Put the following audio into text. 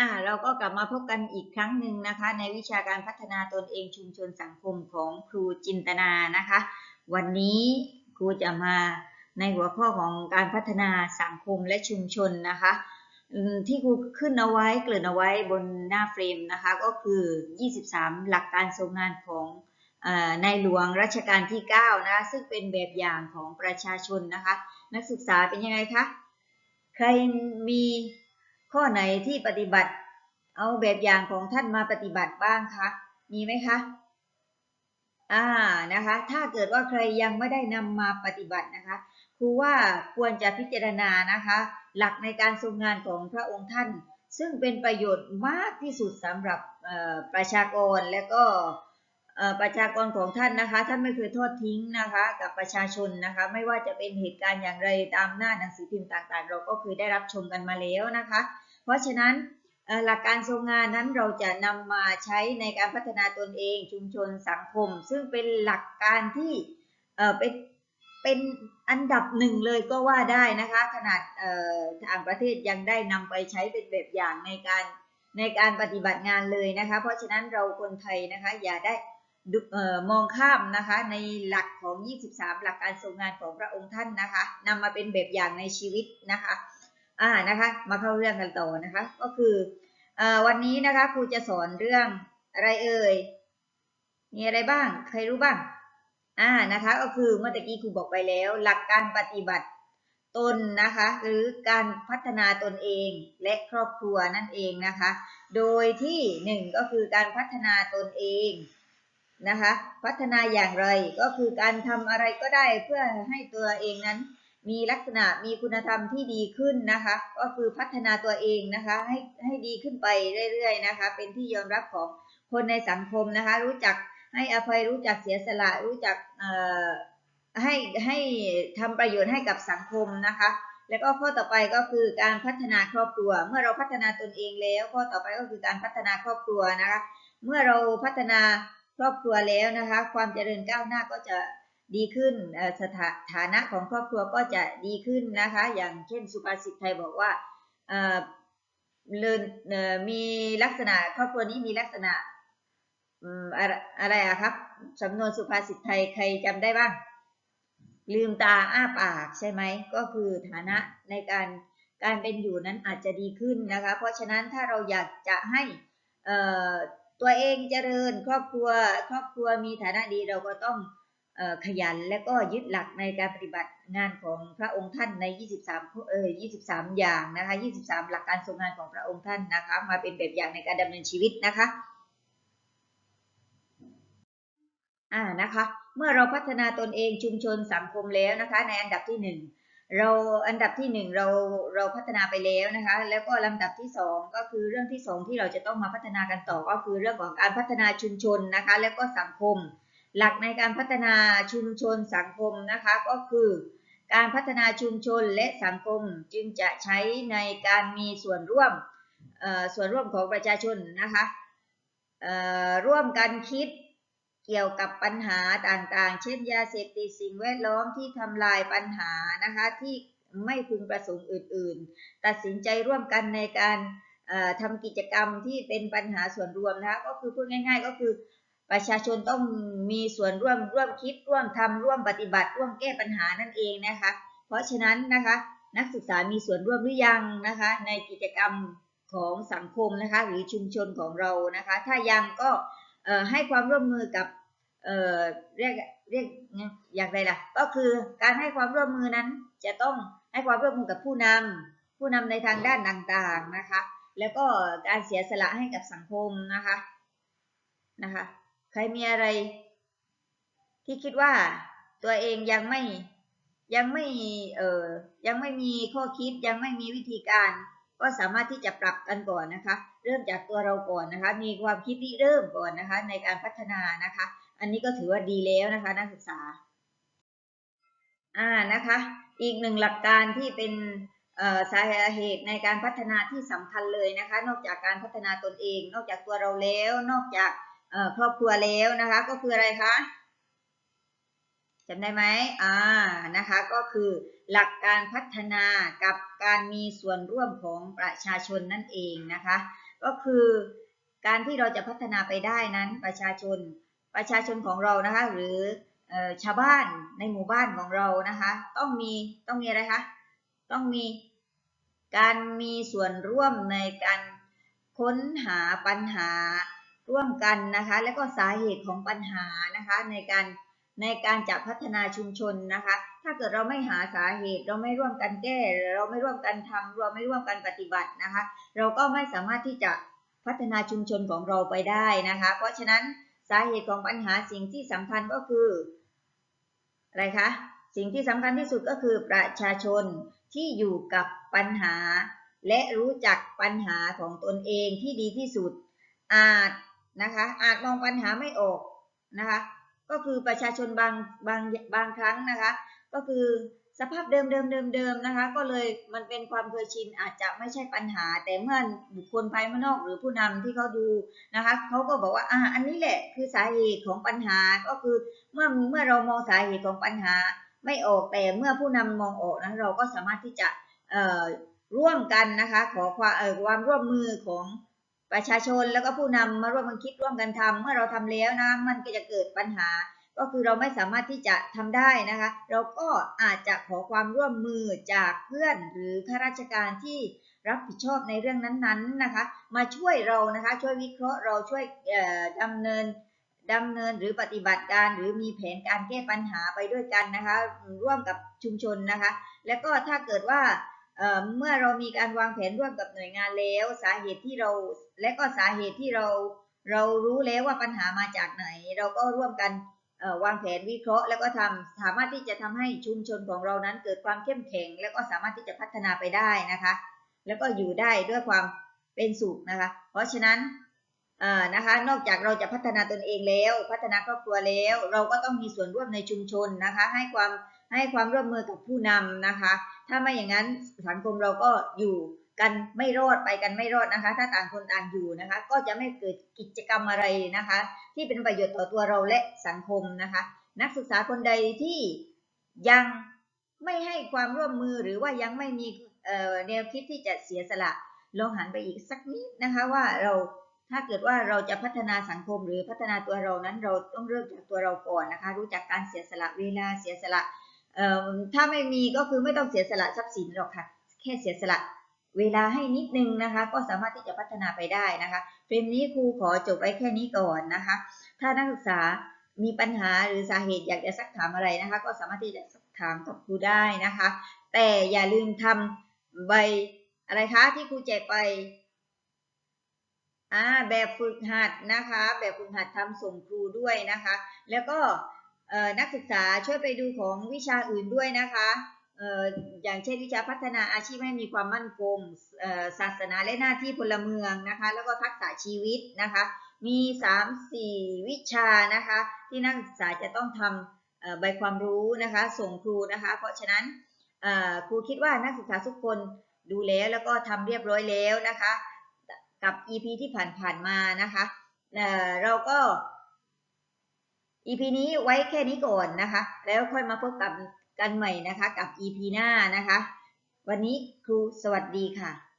อ่าเราก็กลับมาพบกันอีกครั้งหนึ่งนะคะ ในวิชาการพัฒนาตนเองชุมชนสังคมของครูจินตนานะคะ วันนี้ครูจะมาในหัวข้อของการพัฒนาสังคมและชุมชนนะคะ ที่ครูขึ้นเอาไว้เกริ่นเอาไว้บนหน้าเฟรมนะคะ ก็คือ 23 หลักการทรงงานของเอ่อในหลวงรัชกาลที่ 9 นะคะ ซึ่งเป็นแบบอย่างของประชาชนนะคะ นักศึกษาเป็นยังไงคะ ใครมี ข้อไหนที่ปฏิบัติ เอาแบบอย่างของท่านมาปฏิบัติบ้างคะ มีไหมคะ อ่า นะคะ ถ้าเกิดว่าใครยังไม่ได้นำมาปฏิบัตินะคะครูว่าควรจะพิจารณานะคะ หลักในการทรงงานของพระองค์ท่าน ซึ่งเป็นประโยชน์มากที่สุดสำหรับประชากรและก็ ประชากรของท่านนะคะ ท่านไม่เคยทอดทิ้งนะคะ กับประชาชนนะคะ ไม่ว่าจะเป็นเหตุการณ์อย่างไรตามหน้าหนังสือพิมพ์ต่างๆ เราก็เคยได้รับชมกันมาแล้วนะคะ เพราะฉะนั้นหลักการทรงงานนั้นเราจะนำมาใช้ในการพัฒนาตนเองชุมชนสังคม ซึ่งเป็นหลักการที่เป็นเป็นอันดับหนึ่งเลยก็ว่าได้นะคะ ขนาดเอ่อต่างประเทศยังได้นำไปใช้เป็นแบบอย่างในการในการปฏิบัติงานเลยนะคะ เพราะฉะนั้นเราคนไทยนะคะอย่าได้ มองข้ามนะคะในหลักของ 23 หลักการทรงงานของพระองค์ท่านนะคะนำมาเป็นแบบอย่างในชีวิตนะคะอ่านะคะมาเข้าเรื่องกันต่อนะคะก็คืออวันนี้นะคะครูจะสอนเรื่องอะไรเอ่ยมีอะไรบ้างใครรู้บ้างอ่านะคะก็คือเมื่อกี้ครูบอกไปแล้ว หลักการปฏิบัติตนนะคะหรือการพัฒนาตนเองและครอบครัวนั่นเองนะคะ โดยที่หนึ่งก็คือการพัฒนาตนเอง นะคะ พัฒนาอย่างไรก็คือการทำอะไรก็ได้เพื่อให้ตัวเองนั้น มีลักษณะมีคุณธรรมที่ดีขึ้นนะคะ ก็คือพัฒนาตัวเองนะคะให้ให้ดีขึ้นไปเรื่อยๆนะคะ เป็นที่ยอมรับของคนในสังคมนะคะ รู้จักให้อภัยรู้จักเสียสละรู้จักเอ่อให้ให้ทำประโยชน์ให้กับสังคมนะคะ แล้วก็ข้อต่อไปก็คือการพัฒนาครอบครัว เมื่อเราพัฒนาตนเองแล้ว ข้อต่อไปก็คือการพัฒนาครอบครัวนะคะ เมื่อเราพัฒนา รอบครัวแล้วนะคะ ความเจริญก้าวหน้าก็จะดีขึ้นสถาฐานะของครอบครัวก็จะดีขึ้นนะคะ อย่างเช่นสุภาษิตไทยบอกว่าเลินมีลักษณะครอบครัวนี้มีลักษณะอะไรอะครับสำนวนสุภาษิตไทยใครจำได้บ้างลืมตาอ้าปากใช่ไหมก็คือฐานะในการการเป็นอยู่นั้นอาจจะดีขึ้นนะคะ เพราะฉะนั้นถ้าเราอยากจะให้อ่อ ตัวเองเจริญครอบครัว ครอบครัวมีฐานะดีเราก็ต้องอขยันและก็ยึดหลักในการปฏิบัติงานของพระองค์ท่านใน 23ข้อเออ23 อย่างนะคะ 23 หลักการทรงงานของพระองค์ท่านนะคะ มาเป็นแบบอย่างในการดำเนินชีวิตนะคะอ่านะคะ เมื่อเราพัฒนาตนเองชุมชนสังคมแล้วนะคะ ในอันดับที่หนึ่ง เราอันดับที่หนึ่งเราเราพัฒนาไปแล้วนะคะ แล้วก็ลำดับที่สองก็คือเรื่องที่สองที่เราจะต้องมาพัฒนากันต่อก็คือเรื่องของการพัฒนาชุมชนนะคะ แล้วก็สังคม หลักในการพัฒนาชุมชนสังคมนะคะก็คือ การพัฒนาชุมชนและสังคมจึงจะใช้ในการมีส่วนร่วมส่วนร่วมของประชาชนนะคะร่วมกันคิด เกี่ยวกับปัญหาต่างๆ เช่นยาเสพติดสิ่งแวดล้อมที่ทำลายปัญหานะคะที่ไม่พึงประสงค์อื่นๆ ตัดสินใจร่วมกันในการทำกิจกรรมที่เป็นปัญหาส่วนรวมนะคะก็คือพูดง่าย ๆ ก็คือประชาชนต้องมีส่วนร่วมร่วมคิดร่วมทำร่วมปฏิบัติ ร่วมแก้ปัญหานั่นเองนะคะ เพราะฉะนั้นนะคะนักศึกษามีส่วนร่วมหรือยังนะคะ ในกิจกรรมของสังคมนะคะ หรือชุมชนของเรานะคะ ถ้ายังก็ ให้ความร่วมมือกับเเรียกเรียกอย่างไรล่ะ ก็คือการให้ความร่วมมือนั้นจะต้องให้ความร่วมมือกับผู้นำผู้นำในทางด้านต่างๆนะคะ แล้วก็การเสียสละให้กับสังคมนะคะนะคะใครมีอะไร ที่คิดว่าตัวเองยังไม่ยังไม่เออยังไม่มีข้อคิดยังไม่มีวิธีการ ก็สามารถที่จะปรับกันก่อนนะคะ เริ่มจากตัวเราก่อนนะคะ มีความคิดที่เริ่มก่อนนะคะ ในการพัฒนานะคะ อันนี้ก็ถือว่าดีแล้วนะคะนักศึกษาอ่านะคะ อีกหนึ่งหลักการที่เป็นสาเหตุในการพัฒนาที่สำคัญเลยนะคะ นอกจากการพัฒนาตนเอง นอกจากตัวเราแล้ว นอกจากครอบครัวแล้วนะคะ ก็คืออะไรคะจำได้ไหมอ่านะคะ ก็คือ หลักการพัฒนากับการมีส่วนร่วมของประชาชนนั่นเองนะคะ ก็คือการที่เราจะพัฒนาไปได้นั้นประชาชนประชาชนของเรานะคะ หรืออชาวบ้านในหมู่บ้านของเรานะคะ ต้องมีต้องมีอะไรคะต้องมีการมีส่วนร่วมในการค้นหาปัญหาร่วมกันนะคะ และก็สาเหตุของปัญหานะคะในการ ในการจะพัฒนาชุมชนนะคะ ถ้าเกิดเราไม่หาสาเหตุ เราไม่ร่วมกันแก้ เราไม่ร่วมกันทำเราไม่ร่วมกันปฏิบัตินะคะ เราก็ไม่สามารถที่จะพัฒนาชุมชนของเราไปได้นะคะ เพราะฉะนั้นสาเหตุของปัญหาสิ่งที่สำคัญก็คืออะไรคะ สิ่งที่สำคัญที่สุดก็คือประชาชนที่อยู่กับปัญหา และรู้จักปัญหาของตนเองที่ดีที่สุดอาจนะคะอาจมองปัญหาไม่ออกนะคะ ก็คือประชาชนบางบางบางครั้งนะคะ ก็คือสภาพเดิมเดิมเดิมเดิมนะคะ ก็เลยมันเป็นความเคยชินอาจจะไม่ใช่ปัญหา แต่เมื่อบุคคลภายนอกหรือผู้นำที่เขาดูนะคะเขาก็บอกว่าอ่าอันนี้แหละคือสาเหตุของปัญหาก็คือเมื่อเมื่อเรามองสาเหตุของปัญหาไม่ออกแต่เมื่อผู้นำมองออกนะเราก็สามารถที่จะร่วมกันนะคะขอความความร่วมมือของ ประชาชนแล้วก็ผู้นำมาร่วมกันคิดร่วมกันทำเมื่อเราทำแล้วนะมันก็จะเกิดปัญหา ก็คือเราไม่สามารถที่จะทำได้นะคะ เราก็อาจจะขอความร่วมมือจากเพื่อนหรือข้าราชการที่รับผิดชอบในเรื่องนั้นๆนะคะ มาช่วยเรานะคะช่วยวิเคราะห์เราช่วยเอ่อดำเนินดำเนินหรือปฏิบัติการหรือมีแผนการแก้ปัญหาไปด้วยกันนะคะ ร่วมกับชุมชนนะคะ แล้วก็ถ้าเกิดว่า เมื่อเรามีการวางแผนร่วมกับหน่วยงานแล้ว สาเหตุที่เราและก็สาเหตุที่เราเรารู้แล้วว่าปัญหามาจากไหน เราก็ร่วมกันวางแผนวิเคราะห์ แล้วก็ทำสามารถที่จะทำให้ชุมชนของเรานั้นเกิดความเข้มแข็ง แล้วก็สามารถที่จะพัฒนาไปได้นะคะ แล้วก็อยู่ได้ด้วยความเป็นสุขนะคะ เพราะฉะนั้น นะคะนอกจากเราจะพัฒนาตนเองแล้ว พัฒนาครอบครัวแล้ว เราก็ต้องมีส่วนร่วมในชุมชนนะคะ ให้ความให้ความร่วมมือกับผู้นำนะคะ ถ้าไม่อย่างนั้นสังคมเราก็อยู่กันไม่รอดไปกันไม่รอดนะคะ ถ้าต่างคนต่างอยู่นะคะ ก็จะไม่เกิดกิจกรรมอะไรนะคะ ที่เป็นประโยชน์ต่อตัวเราและสังคมนะคะ นักศึกษาคนใดที่ยังไม่ให้ความร่วมมือหรือว่ายังไม่มีแนวคิดที่จะเสียสละลองหันไปอีกสักนิดนะคะว่าเรา ถ้าเกิดว่าเราจะพัฒนาสังคมหรือพัฒนาตัวเรานั้นเราต้องเริ่มจากตัวเราก่อนนะคะ รู้จักการเสียสละเวลาเสียสละถ้าไม่มีก็คือไม่ต้องเสียสละทรัพย์สินหรอกค่ะ แค่เสียสละเวลาให้นิดนึงนะคะ ก็สามารถที่จะพัฒนาไปได้นะคะเฟรมนี้ครูขอจบไว้แค่นี้ก่อนนะคะ ถ้านักศึกษามีปัญหาหรือสาเหตุอยากจะซักถามอะไรนะคะ ก็สามารถที่จะซักถามกับครูได้นะคะ แต่อย่าลืมทำใบอะไรคะที่ครูแจกไป อ่าแบบฝึกหัดนะคะ แบบฝึกหัดทำส่งครูด้วยนะคะ แล้วก็นักศึกษาช่วยไปดูของวิชาอื่นด้วยนะคะเอ่ออย่างเช่นวิชาพัฒนาอาชีพให้มีความมั่นคงศาสนาและหน้าที่พลเมืองนะคะ แล้วก็ทักษะชีวิตนะคะ มีสามสี่วิชานะคะ ที่นักศึกษาจะต้องทำใบความรู้นะคะ ส่งครูนะคะ เพราะฉะนั้นครูคิดว่านักศึกษาทุกคนดูแล้วแล้วก็ทำเรียบร้อยแล้วนะคะ กับ EP ที่ผ่านๆมานะคะเเราก็ EP นี้ไว้แค่นี้ก่อนนะคะ แล้วค่อยมาพบกับกันใหม่นะคะ กับ EP หน้านะคะ วันนี้ครูสวัสดีค่ะ